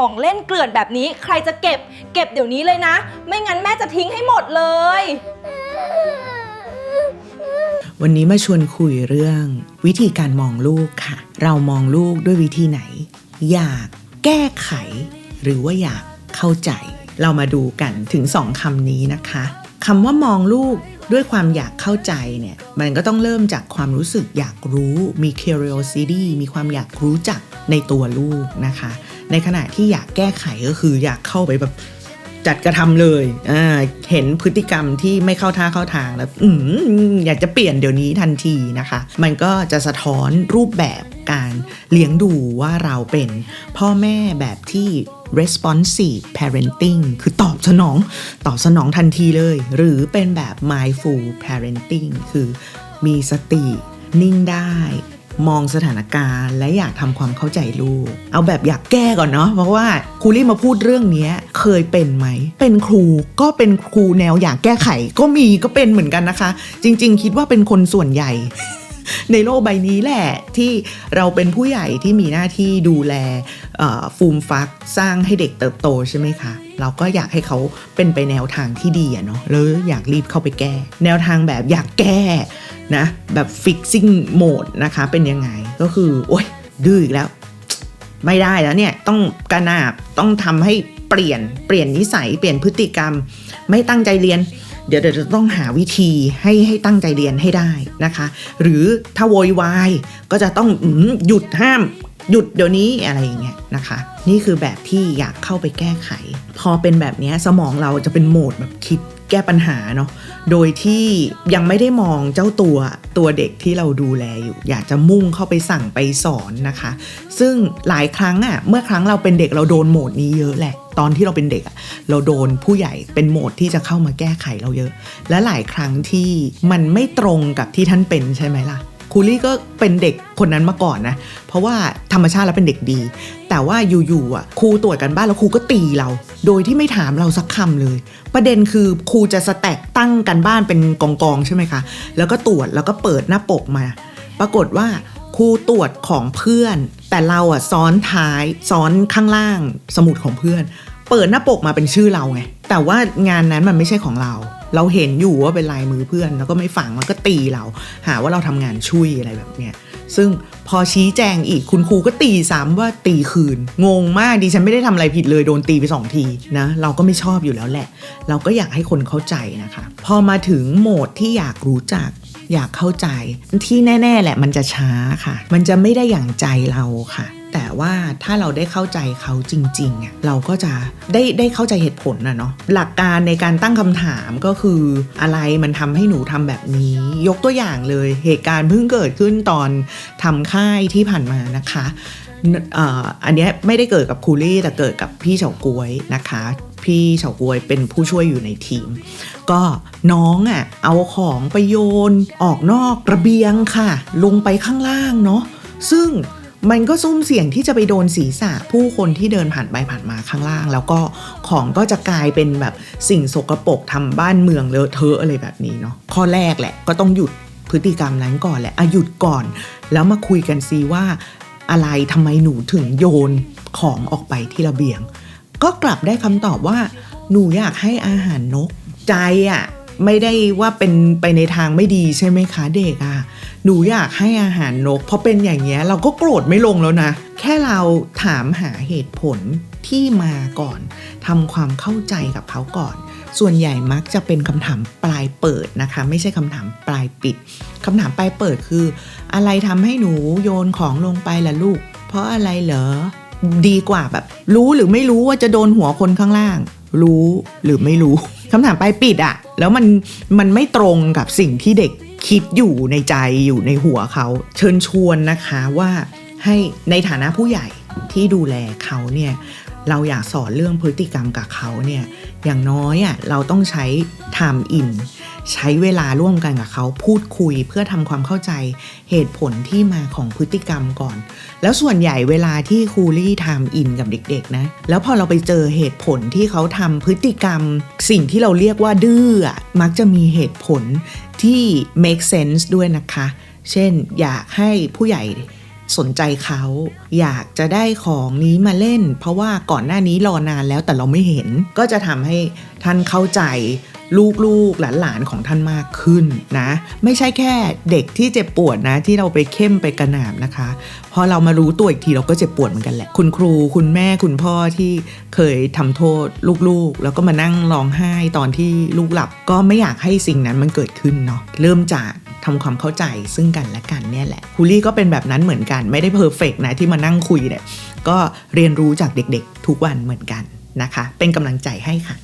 ของเล่นเกลื่อนแบบนี้ ใครจะเก็บ เก็บเดี๋ยวนี้เลยนะ ไม่งั้นแม่จะทิ้งให้หมดเลย วันนี้มาชวนคุยเรื่อง วิธีการมองลูกค่ะ เรามองลูกด้วยวิธีไหน อยากแก้ไข หรือว่าอยากเข้าใจ เรามาดูกันถึงสองคำนี้นะคะคำว่ามองลูกด้วยความอยากเข้าใจเนี่ย มันก็ต้องเริ่มจากความรู้สึกอยากรู้มี curiosity มีความอยากรู้จักในตัวลูกนะคะ ในขณะที่อยากแก้ไขก็คืออยากเข้าไปแบบจัดกระทำเลยอ่าเห็นพฤติกรรมที่ไม่เข้าท่าเข้าทางแล้วอืมอยากจะเปลี่ยนเดี๋ยวนี้ทันทีนะคะ มันก็จะสะท้อนรูปแบบการเลี้ยงดูว่าเราเป็นพ่อแม่แบบที่ responsive parenting คือตอบสนอง ตอบสนองทันทีเลย หรือเป็นแบบ mindful parenting คือมีสติ นิ่งได้ มองสถานการณ์ และอยากทำความเข้าใจลูก เอาแบบอยากแก้ก่อนเนาะเพราะว่าครูรี่มาพูดเรื่องเนี้ยเคยเป็นไหม เป็นครูก็เป็นครูแนวอยากแก้ไข ก็มีก็เป็นเหมือนกันนะคะ จริง ๆ คิดว่าเป็นคนส่วนใหญ่ ในโลกใบนี้แหละ ที่เราเป็นผู้ใหญ่ที่มีหน้าที่ดูแลฟูมฟักสร้างให้เด็กเติบโตใช่ไหมคะ เราก็อยากให้เขาเป็นไปแนวทางที่ดีอะเนาะแล้วอยากรีบเข้าไปแก้ แนวทางแบบอยากแก้นะแบบ fixing mode นะคะเป็นยังไงก็คือโอ๊ยดื้ออีกแล้ว ไม่ได้แล้วเนี่ยต้องกระนาบต้องทำให้เปลี่ยนเปลี่ยนนิสัยเปลี่ยนพฤติกรรม ไม่ตั้งใจเรียน เดี๋ยวเดี๋ยวจะต้องหาวิธีให้ให้ตั้งใจเรียนให้ได้นะคะ หรือถ้าโวยวายก็จะต้องหยุดห้ามหยุดเดี๋ยวนี้อะไรอย่างเงี้ยนะคะ นี่คือแบบที่อยากเข้าไปแก้ไข พอเป็นแบบนี้สมองเราจะเป็นโหมดแบบคิดแก้ปัญหาเนาะโดยที่ยังไม่ได้มองเจ้าตัวตัวเด็กที่เราดูแลอยู่ อยากจะมุ่งเข้าไปสั่งไปสอนนะคะ ซึ่งหลายครั้งอะ่ะเมื่อครั้งเราเป็นเด็กเราโดนโหมดนี้เยอะแหละ ตอนที่เราเป็นเด็กเราโดนผู้ใหญ่เป็นโหมดที่จะเข้ามาแก้ไขเราเยอะ และหลายครั้งที่มันไม่ตรงกับที่ท่านเป็นใช่ไหมล่ะครูลี่ก็เป็นเด็กคนนั้นมาก่อนนะ เพราะว่าธรรมชาติแล้วเป็นเด็กดี แต่ว่าอยู่ๆอะครูตรวจกันบ้านแล้วครูก็ตีเรา โดยที่ไม่ถามเราสักคำเลย ประเด็นคือครูจะสแต็กตั้งกันบ้านเป็นกองๆใช่ไหมคะ แล้วก็ตรวจแล้วก็เปิดหน้าปกมา ปรากฏว่าครูตรวจของเพื่อน แต่เราอะซ้อนท้ายซ้อนข้างล่างสมุดของเพื่อน เปิดหน้าปกมาเป็นชื่อเราไง แต่ว่างานนั้นมันไม่ใช่ของเรา เราเห็นอยู่ว่าเป็นลายมือเพื่อน แล้วก็ไม่ฟังแล้วก็ตีเรา หาว่าเราทำงานช่วยอะไรแบบเนี้ยซึ่งพอชี้แจงอีกคุณครูก็ตีซ้ำว่าตีคืน งงมากดิฉันไม่ได้ทำอะไรผิดเลยโดนตีไปสองทีนะเราก็ไม่ชอบอยู่แล้วแหละ เราก็อยากให้คนเข้าใจนะคะ พอมาถึงโหมดที่อยากรู้จัก อยากเข้าใจ ที่แน่ ๆ แหละมันจะช้าค่ะ มันจะไม่ได้อย่างใจเราค่ะ แต่ว่าถ้าเราได้เข้าใจเขาจริงๆเราก็จะได้ได้เข้าใจเหตุผลนะเนาะหลักการในการตั้งคำถามก็คืออะไรมันทำให้หนูทำแบบนี้ ยกตัวอย่างเลยเหตุการณ์เพิ่งเกิดขึ้นตอนทำค่ายที่ผ่านมานะคะอันนี้ไม่ได้เกิดกับคูลี่แต่เกิดกับพี่เฉาก๊วยนะคะ พี่เฉาก๊วยเป็นผู้ช่วยอยู่ในทีม ก็น้องอะเอาของไปโยนออกนอกระเบียงค่ะ ลงไปข้างล่างเนาะซึ่ง มันก็ซุ่มเสี่ยงที่จะไปโดนศีรษะผู้คนที่เดินผ่านไปผ่านมาข้างล่าง แล้วก็ของก็จะกลายเป็นแบบสิ่งสกปรกทำบ้านเมืองเลอะเทอะอะไรแบบนี้เนาะข้อแรกแหละก็ต้องหยุดพฤติกรรมนั้นก่อนแหละอะหยุดก่อน แล้วมาคุยกันซีว่า อะไรทำไมหนูถึงโยนของออกไปที่ระเบียง ก็กลับได้คำตอบว่า หนูอยากให้อาหารนกใจอะ่ะ ไม่ได้ว่าเป็นไปในทางไม่ดีใช่ไหมคะเด็กอะ่ะหนูอยากให้อาหารนก เพราะเป็นอย่างเงี้ยเราก็โกรธไม่ลงแล้วนะ แค่เราถามหาเหตุผลที่มาก่อนทำความเข้าใจกับเขาก่อน ส่วนใหญ่มักจะเป็นคำถามปลายเปิดนะคะ ไม่ใช่คำถามปลายปิดคำถามปลายเปิดคือ อะไรทำให้หนูโยนของลงไปล่ะลูก เพราะอะไรเหรอดีกว่าแบบ รู้หรือไม่รู้ว่าจะโดนหัวคนข้างล่าง รู้หรือไม่รู้ คำถามปลายปิดอะแล้วมันมันไม่ตรงกับสิ่งที่เด็กคิดอยู่ในใจอยู่ในหัวเขา เชิญชวนนะคะว่าให้ในฐานะผู้ใหญ่ที่ดูแลเขาเนี่ยเราอยากสอนเรื่องพฤติกรรมกับเขาเนี่ยอย่างน้อยอะเราต้องใช้ time in ใช้เวลาร่วมกันกับเขาพูดคุยเพื่อทำความเข้าใจเหตุผลที่มาของพฤติกรรมก่อน แล้วส่วนใหญ่เวลาที่ครูลี่ทำอินกับเด็กๆนะ แล้วพอเราไปเจอเหตุผลที่เขาทำพฤติกรรม สิ่งที่เราเรียกว่าดื้อมักจะมีเหตุผลที่ make sense ด้วยนะคะ เช่นอยากให้ผู้ใหญ่ สนใจเขา อยากจะได้ของนี้มาเล่น เพราะว่าก่อนหน้านี้รอนานแล้วแต่เราไม่เห็น ก็จะทำให้ท่านเข้าใจลูกๆหลานๆของท่านมากขึ้นนะ ไม่ใช่แค่เด็กที่เจ็บปวดนะ ที่เราไปเข้มไปกระหน่ำนะคะ พอเรามารู้ตัวอีกทีเราก็เจ็บปวดเหมือนกันแหละ คุณครูคุณแม่คุณพ่อที่เคยทำโทษลูกๆ แล้วก็มานั่งร้องไห้ตอนที่ลูกหลับ ก็ไม่อยากให้สิ่งนั้นมันเกิดขึ้นเนาะเริ่มจาก ทำความเข้าใจซึ่งกันและกันเนี่ยแหละคูลี่ก็เป็นแบบนั้นเหมือนกันไม่ได้เพอร์เฟกนะที่มานั่งคุยเนี่ยก็เรียนรู้จากเด็กๆ ทุกวันเหมือนกันนะคะ เป็นกำลังใจให้ค่ะ